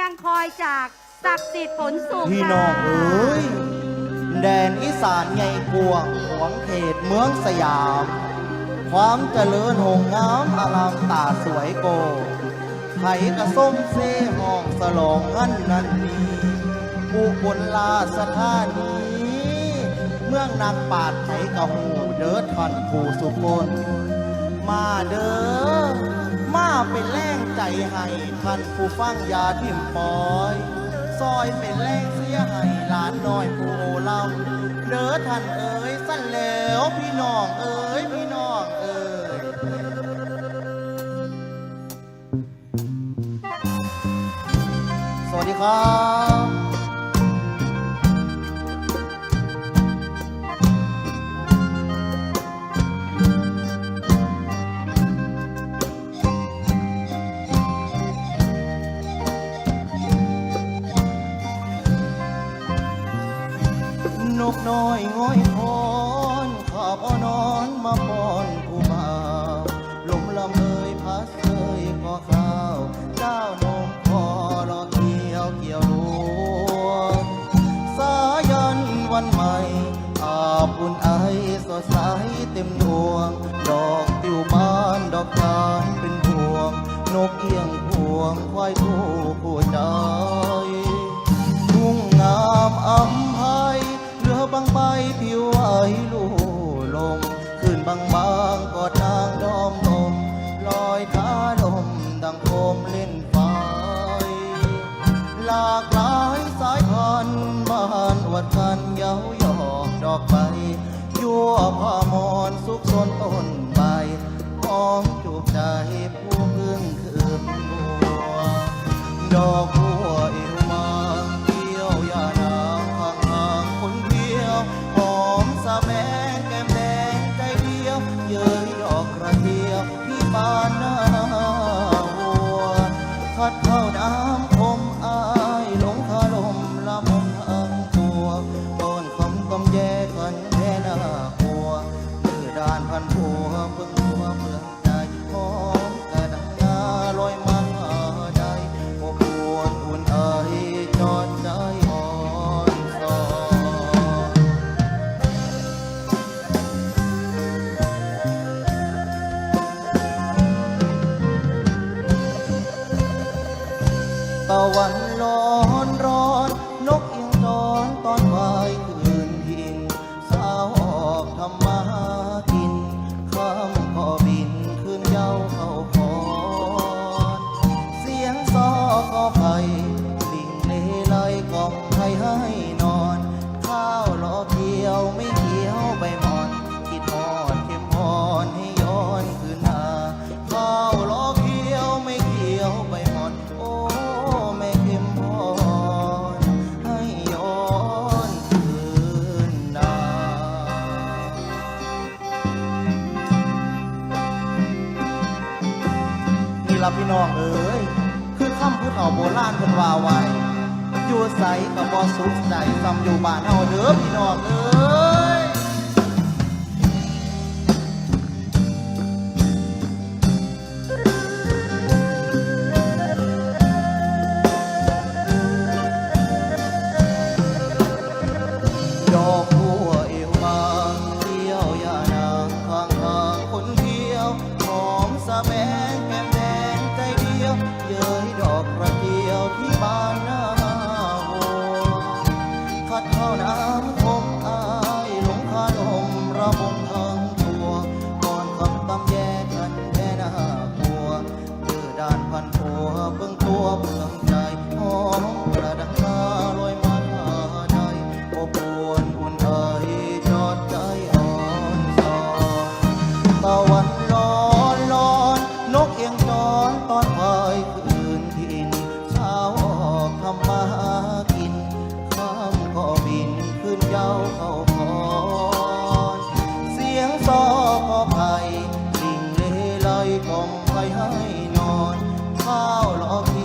ยังคอยจากศักดิ์สิทธิ์ผลสุขพี่น้องค่ะเอ้ย แดนอีสานใหญ่กวางขวงเขตเมืองสยาม ความเจริญหงงามอารามตาสวยโกไผ่กระส้มเซห้องสลองอันนั้นมีผู้บนลาสถานีเมืองนางปาดไผ่กะหูเดิดทันผู้สุคนมาเด้อมาเป็นแรง ใจให้ท่านผู้ฟังยาทิมปอย ซอยเป็นแรงเสียให้หลานน้อยผู้ลำเด้อท่านเอ๋ยสั้นแล้วพี่น้องเอ๋ยพี่น้องเอ๋ยสวัสดีครับ นกน้อยง้อยพรข้าพ่อนอนมาปอนผู้บ่าวลมละเมยพัดเสยกอข้าวเจ้านมคอรอเกี่ยวเกี่ยวลวงสายันวันใหม่อาบอุ่นไอสดใสเต็มดวง ดอกติวบานดอกจานเป็นพวง นกเอียงพวงควายคู่คู่ใจ อกดอกใบยั่วผ้ามอนสุกสนต้นใบหอมจูบใจผู้พึ่งคืนบัว ดอกบัวเอวมาเที่ยวยานางห่างห่างคนเดียวหอมสะแบงแก้มแดงใจเดียว เย้ยดอกกระเทียวที่บานหน้าวัวพัดเละพี่น้องเอ๋ยคือคำพูดเอาโบราณคนว่าไว้อยู่ใสกับบอสุขใจซ้ำอยู่บ้านเฮาเด้อพี่น้องเอ๋ย อมไปให้นอนข้าวหลอ